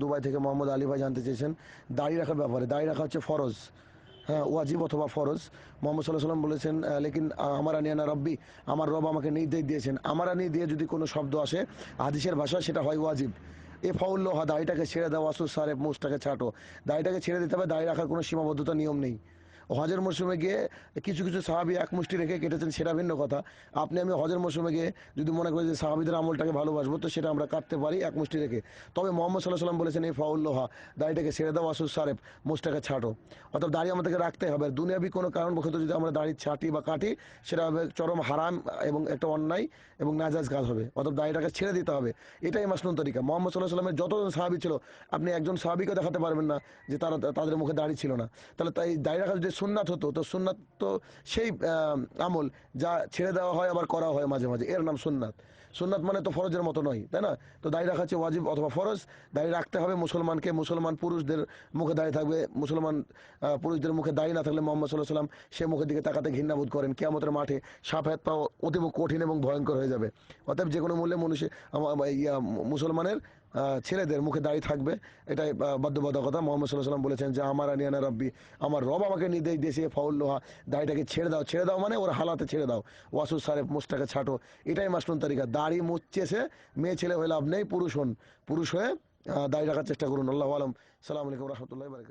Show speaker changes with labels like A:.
A: Dubai থেকে মোহাম্মদ আলী ভাই জানতে চেয়েছেন, দাড়ি রাখার ব্যাপারে। দাড়ি রাখা হচ্ছে ফরজ। হ্যাঁ ওয়াজিব অথবা ফরজ। মোহাম্মদ সাল্লাহ সাল্লাম বলেছেন লেকিন আমার আনিয়ানা রব্বি, আমার রব আমাকে নির্দেশ দিয়েছেন। আমার আনি দিয়ে যদি কোনো শব্দ আসে, হাদিসের ভাষা সেটা হয় ওয়াজিব। এ ফাউল্লোহা দাড়িটাকে ছেড়ে দেওয়া আসুস সারে মুসটাকে ছাটো। দাড়িটাকে ছেড়ে দিতে হবে, দাড়ি রাখার কোনো সীমাবদ্ধতা নিয়ম নেই। হজের মরশুমে গিয়ে কিছু কিছু সাহাবি এক মুষ্টি রেখে কেটেছেন, সেটা ভিন্ন কথা। আপনি, আমি হজের মরশুমে গিয়ে যদি মনে করি যে সাহাবিদের আমলটাকে ভালোবাসবো, তো সেটা আমরা কাটতে পারি এক মুষ্টি রেখে। তবে মোহাম্মদ সাল্লাহ সাল্লাম বলেছেন, এই ফাউল্লোহা, দাড়িটাকে ছেড়ে দাও, আসুস সারেফ মুষ্টাকে ছাটো। অর্থাৎ দাড়ি আমাদেরকে রাখতে হবে। দুনিয়াবি কোনো কারণবশত যদি আমরা দাড়ি ছাটি বা কাটি, সেটা হবে চরম হারাম এবং একটা অন্যায় এবং নাজাজ কাজ হবে। অর্থাৎ দাড়িটাকে ছেড়ে দিতে হবে। এটাই মাসনুন তরিকা। মোহাম্মদ সাল্লাহ সাল্লামের যতজন সাহাবি ছিল, আপনি একজন সাহাবিকে দেখাতে পারবেন না যে তারা, তাদের মুখে দাড়ি ছিল না। তাহলে তাই দাড়ি রাখা যদি সুন্নাত হতো, তো সুন্নাত তো সেই আমল যা ছেড়ে দেওয়া হয় আবার করা হয় মাঝে মাঝে। এর নাম সুন্নাত। সুন্নাত মানে তো ফরজের মতো নয়, তাই না? তো দাড়ি রাখা হচ্ছে ওয়াজিব অথবা ফরজ। দাড়ি রাখতে হবে মুসলমানকে। মুসলমান পুরুষদের মুখে দাঁড়িয়ে থাকবে। মুসলমান পুরুষদের মুখে দাড়ি না থাকলে মোহাম্মদ সাল্লাহ সাল্লাম সে মুখের দিকে তাকাতে ঘৃণাবোধ করেন। কেয়ামতের মাঠে সাপ হাত পা অতীব কঠিন এবং ভয়ঙ্কর হয়ে যাবে। অতএব যে কোনো মূল্যে মনুষ্য মুসলমানের ছেলেদের মুখে দাঁড়িয়ে থাকবে। এটাই বাধ্যবাধকতা। মোহাম্মদ সাল্লাহ সাল্লাম বলেছেন যে, আমার আনিয়ানা রব্বি, আমার রব আমাকে নির্দেশ দিয়েছে, ফাউল লোহা, দাড়িটাকে ছেড়ে দাও ছেড়ে দাও মানে ওর হালাতে ছেড়ে দাও। ওয়াসু সারেফ মুসটাকে ছাটো। এটাই মাসলুন তারিকা। দাড়ি মুচ্ছেছে, মেয়ে ছেলে হয়ে লাভ নেই, পুরুষ হন। পুরুষ হয়ে দাঁড়িয়ে দাড়ি রাখার চেষ্টা করুন। আল্লাহ আলম। সালাম আলাইকুম রহমতুল্লাহ বারকাত